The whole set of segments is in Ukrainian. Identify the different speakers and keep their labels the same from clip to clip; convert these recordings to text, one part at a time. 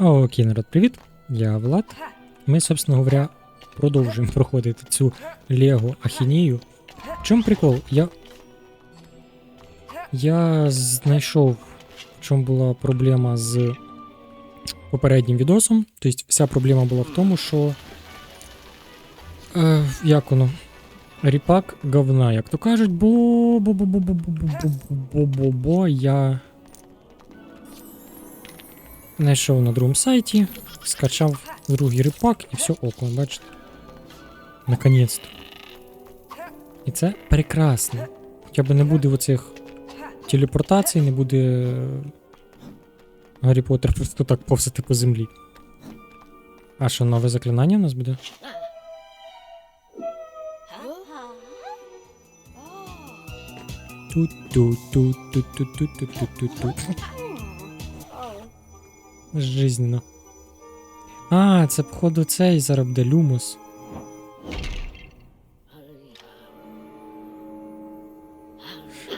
Speaker 1: Окей, народ, привіт. Я Влад. Ми, собственно говоря, продовжуємо проходити цю Лего Ахінію. В чому прикол? Я. Я знайшов, в чому була проблема з попереднім відосом. Тобто, вся проблема була в тому, що. Е, як воно? Ріпак говна, як то кажуть, бо. бо бо бо бо бо бо бо бо бо я знайшов на другому сайті, скачав другий ріпак і все око, бачите? Наконець-то. І це прекрасно. Хоча б не буде оцих телепортацій, не буде е, Гаррі Поттер просто так повзати по землі. А що, нове заклинання у нас буде? Ту-ту-ту-ту-ту-ту-ту-ту-ту. Жизненно. А, це походу цей зараз буде люмус.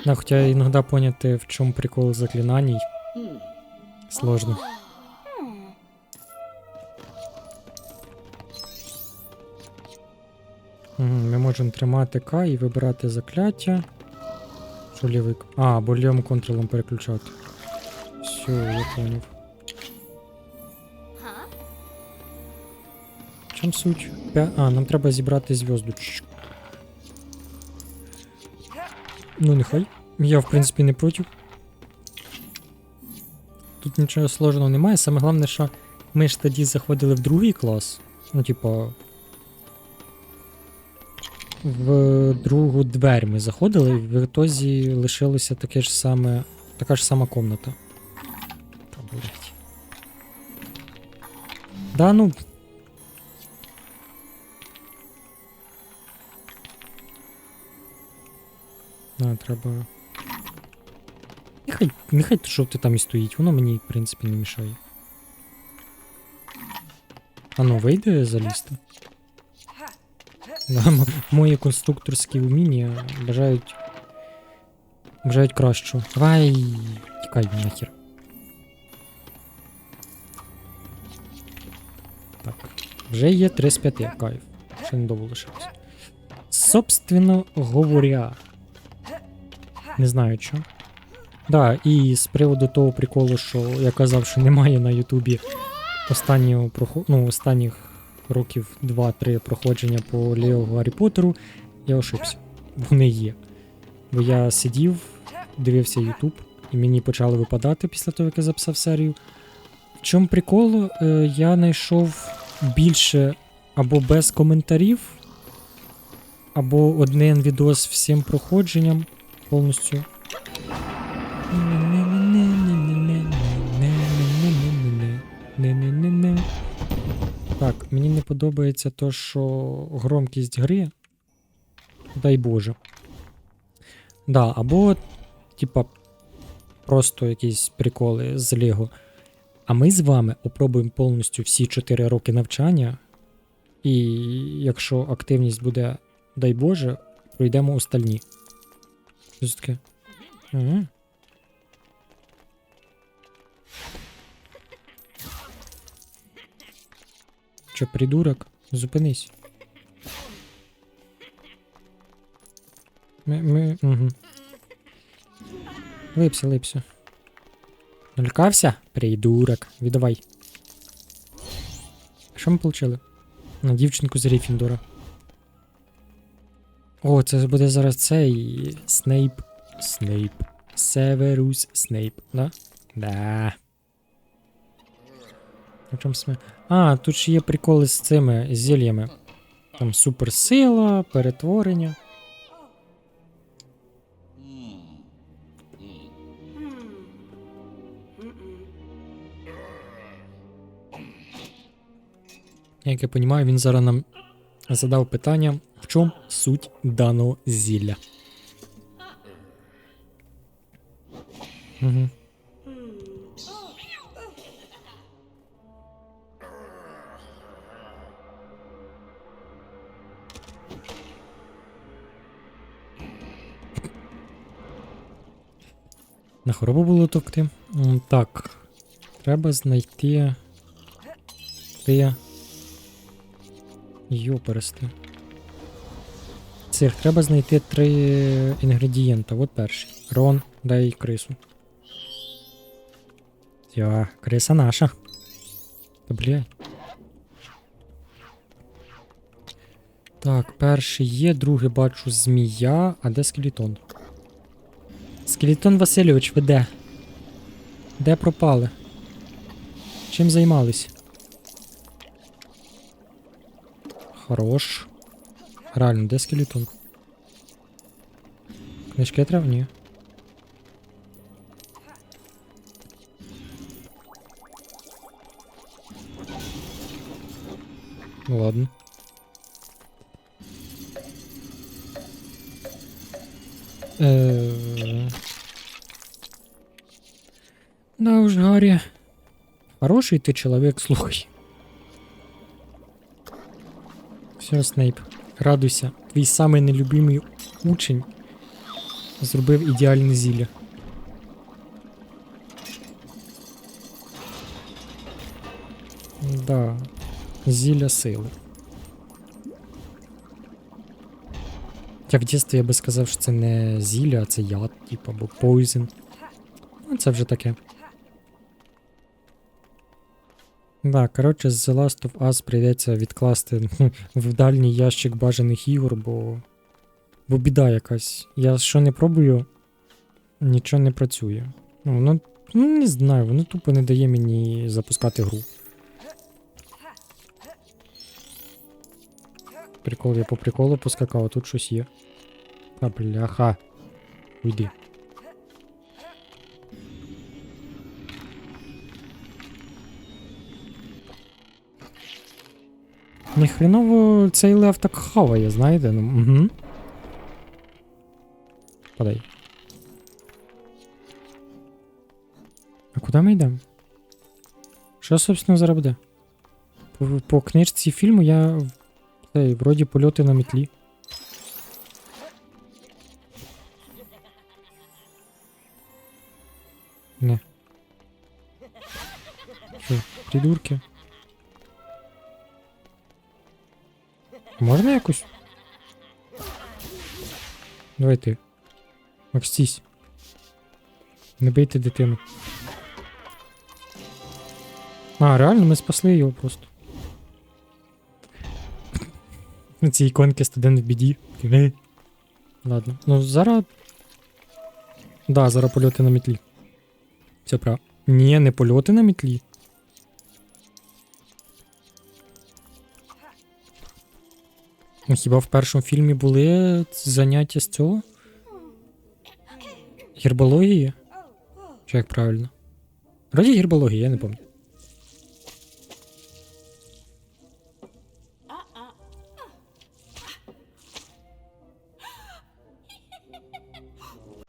Speaker 1: Да, хотя иногда поняти, в чому прикол заклинаний. Сложно. Ми можемо тримати К і вибирати закляття. Що лівий? А, або лівим контролем переключати. Все, я поняв. Чому суть? А, нам треба зібрати зв'язку. Ну, нехай. Я, в принципі, не проти. Тут нічого сложного немає. Саме головне, що ми ж тоді заходили в другий клас. Ну, типа. В другу двері ми заходили, і в ітозі лишилося таке ж саме. Така ж сама комната. Та, блядь. Да, ну. А, треба. Нехай, нехай жовте там і стоїть, воно мені, в принципі, не мішає. А ну, вийде залізти? Мої конструкторські вміння бажають. Бажають кращого. Давай. Тікай нахер. Так. Вже є 3 з 5, кайф. Ще недовго лишилось. Собственно говоря. Не знаю що. Да, і з приводу того приколу, що я казав, що немає на Ютубі останнього ну, останніх років 2-3 проходження по Лео Гаррі Поттеру, я ошибся. Вони є. Бо я сидів, дивився Ютуб, і мені почали випадати після того, як я записав серію. В чому прикол? Е, я знайшов більше або без коментарів, або один відос всім проходженням повністю. Так, мені не подобається то, що громкість гри. Дай Боже. Да, або, типа, просто якісь приколи з Лего. А ми з вами опробуємо повністю всі 4 роки навчання. І якщо активність буде, дай Боже, пройдемо остальні. Що це таке? Ага. Чо, придурок? Зупинись. Ми, ми, угу. Липся, липся. Налякався? Придурок. Віддавай. Що ми получили? На дівчинку з Гриффіндора. О, це буде зараз цей Снейп. Снейп. Северус Снейп, да? Да. На чому сме? А, тут ще є приколи з цими зельями. Там суперсила, перетворення. Як я розумію, він зараз нам задав питання, в чому суть даного зілля. Угу. На хворобу було товкти. Так. Треба знайти Ти. Йоперсти. Цих, треба знайти три інгредієнта. От перший. Рон, дай крису. Йо, криса наша. Та блядь. Так, перший є, другий бачу змія, а де скелетон? Скелетон Васильович, ви де? Де пропали? Чим займались? Хорош. Реально, де скелетон? Книжки треба? Ні. Ну ладно. Э, Да уж, Гарри. Хороший ты человек, слухай. Все, Снейп, радуйся. Твій самий нелюбимий учень зробив ідеальне зілля. Да, зілля сили. Хоча в дитинстві я би сказав, що це не зілля, а це яд, типу, або poison. Ну, це вже таке. Да, коротше, з The Last of Us прийдеться відкласти в дальній ящик бажаних ігор, бо. Бо біда якась. Я що не пробую, нічого не працює. Ну, воно, ну не знаю, воно тупо не дає мені запускати гру. Прикол, я по приколу поскакав, а тут щось є. Та бляха. Уйди. Ніхреново цей лев так хаває, знаєте? Ну, угу. Подай. А куди ми йдемо? Що, собственно, зараз буде? По, по книжці фільму я цей, вроді польоти на метлі. Не. Що, придурки? Можна якось? Давай ти. Макстісь. Не бийте дитину. А, реально, ми спасли його просто. На цій іконки студент в біді. Ладно. Ну зараз. Да, зараз польоти на метлі. Все прав. Ні, не польоти на метлі. Хіба в першому фільмі були заняття з цього? Гербології? Чи як правильно? Вроді гербологія, я не пам'ятаю.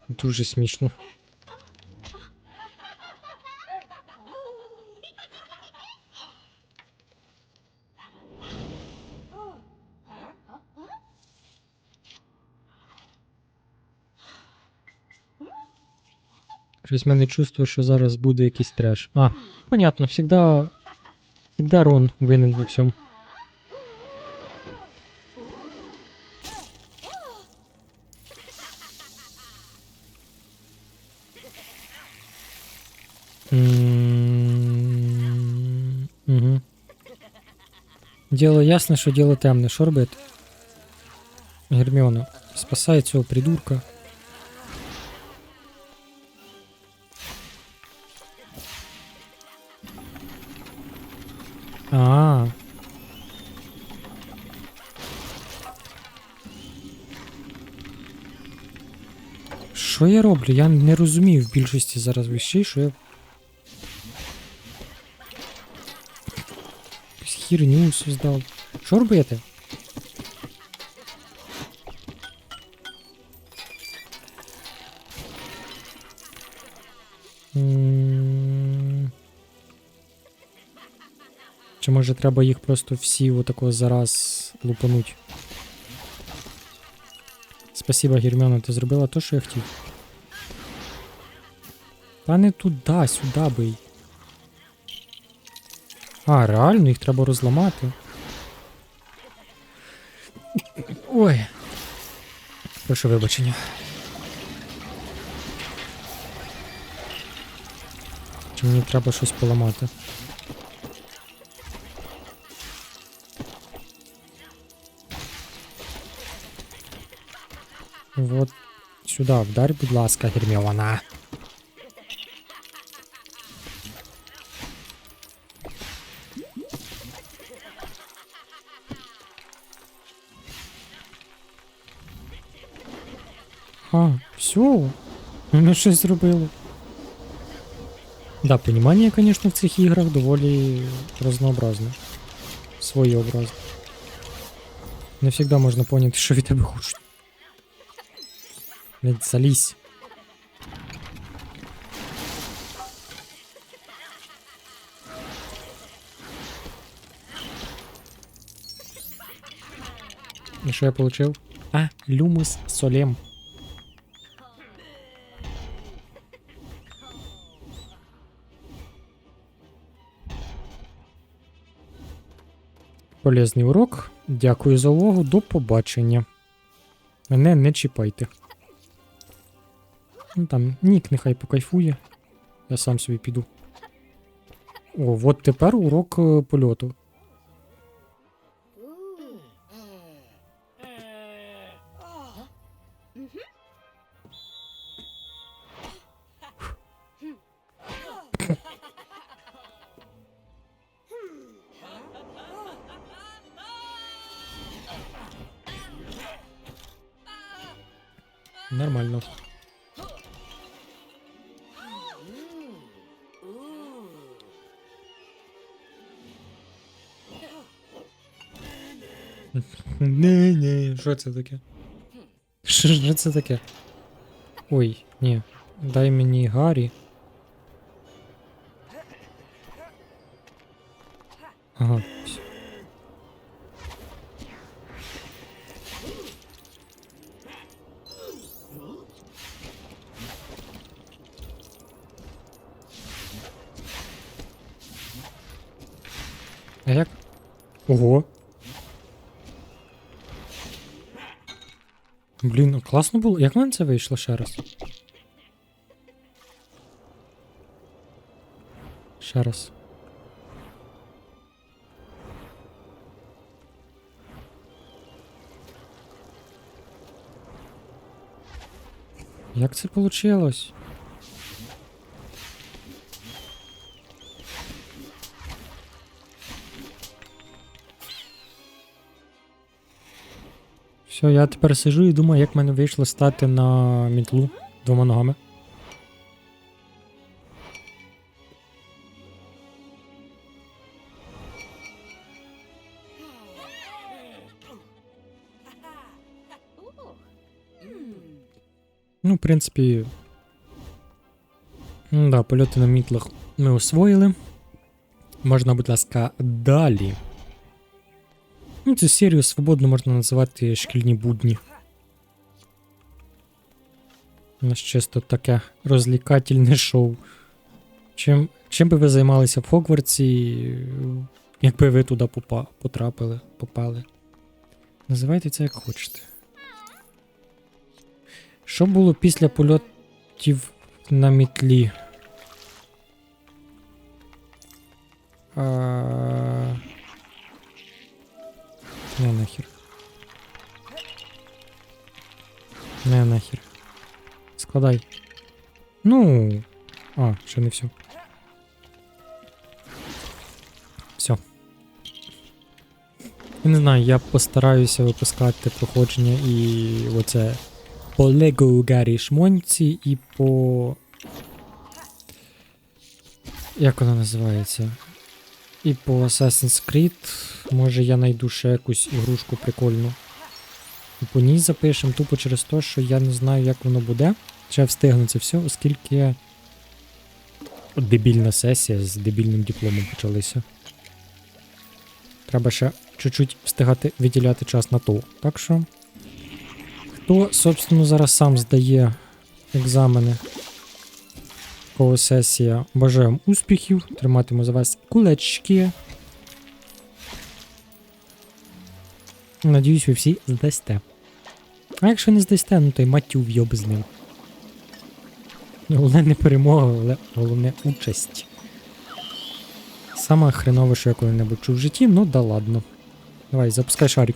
Speaker 1: Дуже смішно. Щось мене чувство, що зараз буде якийсь треш. А, понятно, всегда. Всегда Рон винен во всьому. Угу. Діло ясне, що діло темне. Що робити? Герміона спасає цього придурка. Роблю? Я не розумію в більшості зараз вещей, що я. Херню создав. Що робити? Чи може треба їх просто всі отако зараз лупануть? Спасибо, Герміона, ти зробила то, що я хотів. Та не туди, сюди бий. А, реально, їх треба розламати. Ой. Прошу вибачення. Чи мені треба щось поламати? Вот сюда вдарь, будь ласка, Герміона. все. Ми щось зробили. Да, понімання, звісно, в цих іграх доволі разнообразне. Своєобразне. Не завжди можна поняти, що від тебе хочуть. Не залізь. І що я получив? А, люмус солем. Полезний урок. Дякую за увагу. До побачення. Мене не чіпайте. Ну там, нік нехай покайфує. Я сам собі піду. О, от тепер урок е, польоту. Нормально. Не, не, що це таке? Що це таке? Ой, ні. Дай мені Гаррі. А як? Ого. Блін, класно було. Як мене це вийшло ще раз? Ще раз. Як це вийшло? Все, я тепер сижу і думаю, як мене вийшло стати на мітлу двома ногами. Ну, в принципі. Да, польоти на мітлах ми освоїли. Можна, будь ласка, далі. Ну, цю серію свободно можна називати шкільні будні. У нас чисто таке розлікательне шоу. Чим, чим би ви займалися в Хогвартсі, якби ви туди попа, потрапили, попали? Називайте це як хочете. Що було після польотів на мітлі? А... Не нахер. Не нахер. Складай. Ну. А, ще не все. Все. Я не знаю, я постараюся випускати проходження і оце по Lego Гаррі Шмонці і по. Як вона називається? І по Assassin's Creed. Може я знайду ще якусь ігрушку прикольну. І по ній запишемо тупо через те, що я не знаю, як воно буде. Я встигну це все, оскільки дебільна сесія з дебільним дипломом почалися. Треба ще чуть-чуть встигати виділяти час на то. Так що. Хто, собственно, зараз сам здає екзамени? Кого сесія. Бажаю вам успіхів. Триматиму за вас кулачки. Надіюсь, ви всі здасте. А якщо не здасте, ну то й матю вйоб з ним. Головне не перемога, але головне участь. Саме хренове, що я коли-небудь чув в житті, ну да ладно. Давай, запускай шарик.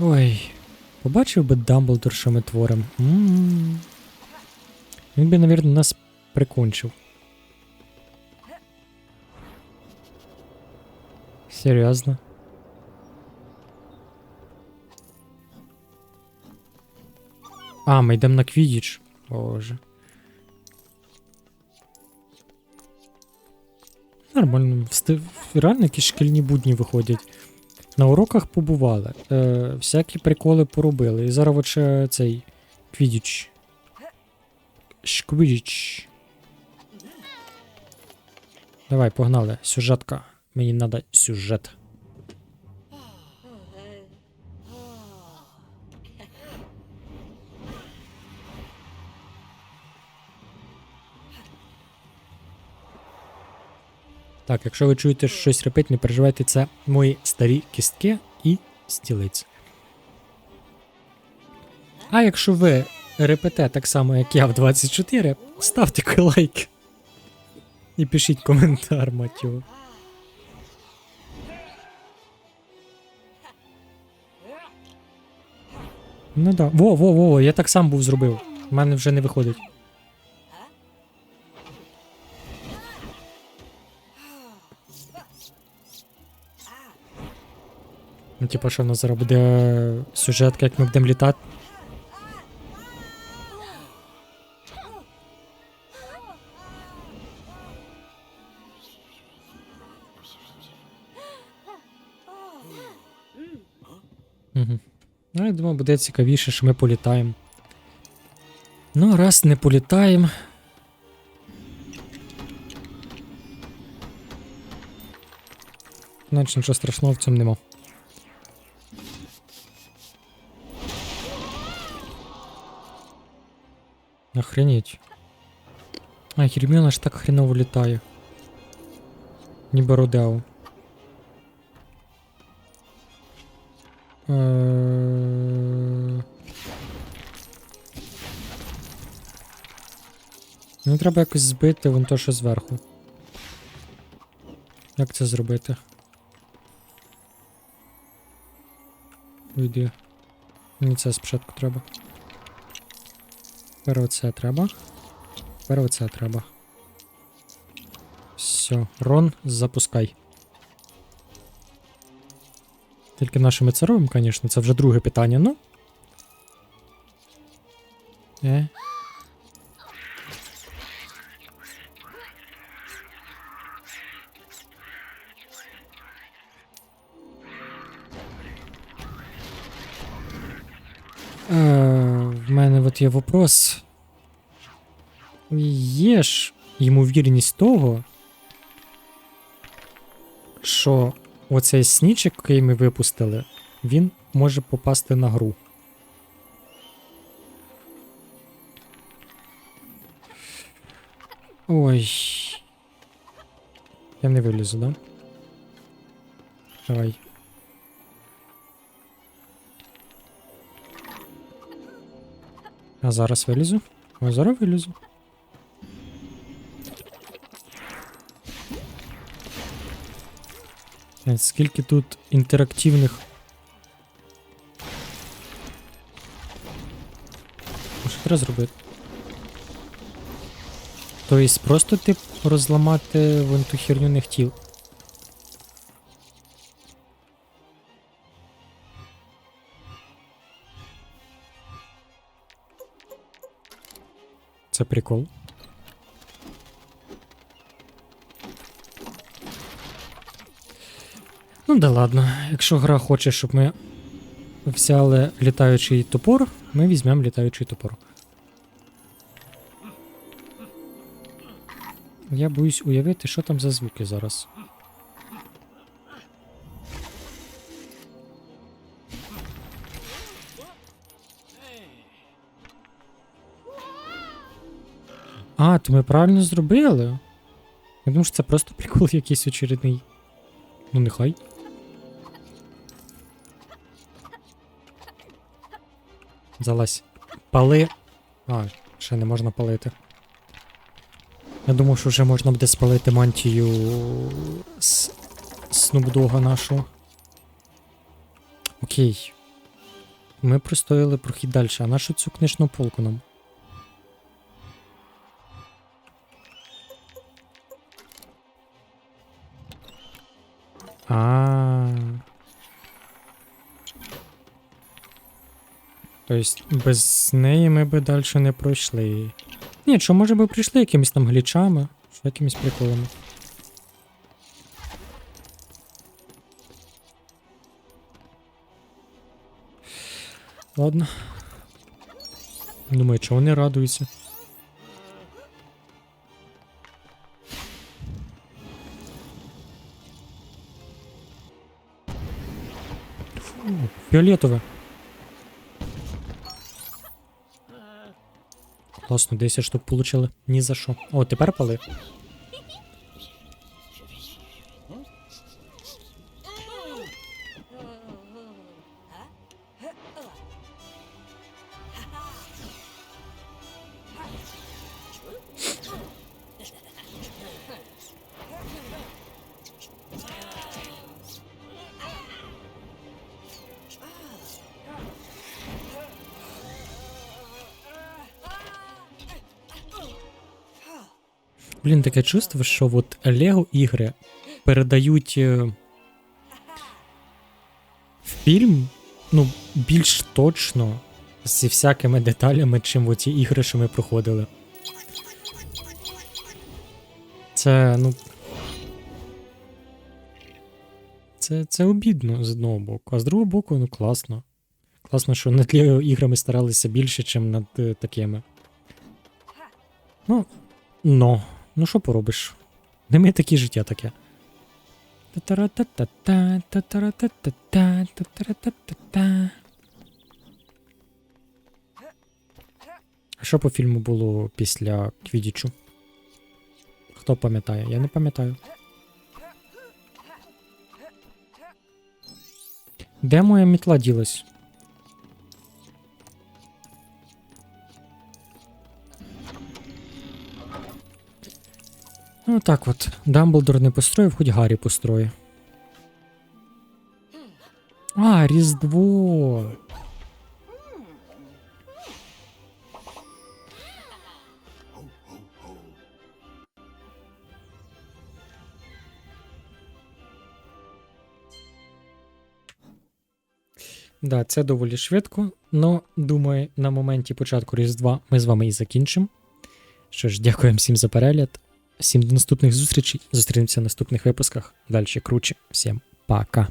Speaker 1: Ой, побачив би Дамблдор, що ми творимо. Він би, навірно, нас прикончив. Серйозно? А, ми йдемо на Квідіч. Боже. Нормально. Реально якісь шкільні будні виходять. На уроках побували. Е, всякі приколи поробили. І зараз ще цей Квідіч. Шквідіч. Давай, погнали. Сюжетка. Мені треба сюжет. Так, якщо ви чуєте що щось репить, не переживайте, це мої старі кістки і стілиць. А якщо ви репете так само, як я в 24, ставте лайк. І пишіть коментар, матю. Ну да. Во, во, во, во, я так сам був зробив. У мене вже не виходить. Ну, типа, що в нас зараз буде сюжетка, як ми будемо літати. Думаю, буде цікавіше, що ми політаємо. Ну, раз не політаємо. Значить, нічого страшного в цьому нема. Охренеть. А, Герміона ж так хреново літає. Ніби Родео. Е, Ну, треба якось збити вон то, що зверху. Як це зробити? Уйди. Мені це спочатку треба. Тепер оце треба. Тепер оце треба. Все, Рон, запускай. Тільки нашими це звісно, це вже друге питання, ну. Е. Е, в мене от є вопрос. Є ж ймовірність того, що оцей снічик, який ми випустили, він може попасти на гру. Ой. Я не вилізу, да? Давай. А зараз вилізу? А зараз вилізу. Е, Скільки тут інтерактивних. Що треба зробити? Тобто просто тип розламати вон ту херню не хотів. Це прикол. Ну да ладно, якщо гра хоче, щоб ми взяли літаючий топор, ми візьмемо літаючий топор. Я боюсь уявити, що там за звуки зараз. А, то ми правильно зробили. Я думаю, що це просто прикол якийсь очередний. Ну, нехай. Залазь. Пали. А, ще не можна палити. Я думав, що вже можна буде спалити мантію з Снупдога нашого. Окей. Ми простояли прохід далі, а нашу цю книжну полку нам? А. Тобто без неї ми би далі не пройшли. Ні, що може би прийшли якимись там глічами, що якимись приколами. Ладно. Думаю, чого вони радуються. Фіолетове. Класно, 10 штук получили. Ні за що. О, тепер пали. Блін, таке чувство, що от Лего ігри передають е, фільм, ну, більш точно, зі всякими деталями, чим оті ігри, що ми проходили. Це, ну. Це, це обідно з одного боку, а з другого боку, ну класно. Класно, що над іграми старалися більше, ніж над е, такими. Ну, но. Ну що поробиш? Не ми такі життя таке. А що по фільму було після Квідічу? Хто пам'ятає? Я не пам'ятаю. Де моя мітла ділась? Ну так от, Дамблдор не построїв, хоч Гаррі построїв. А, Різдво. Да, це доволі швидко, но думаю, на моменті початку Різдва ми з вами і закінчимо. Що ж, дякуємо всім за перегляд. Всім до наступних зустрічей. Зустрінемося в наступних випусках. Далі круче. Всім пока.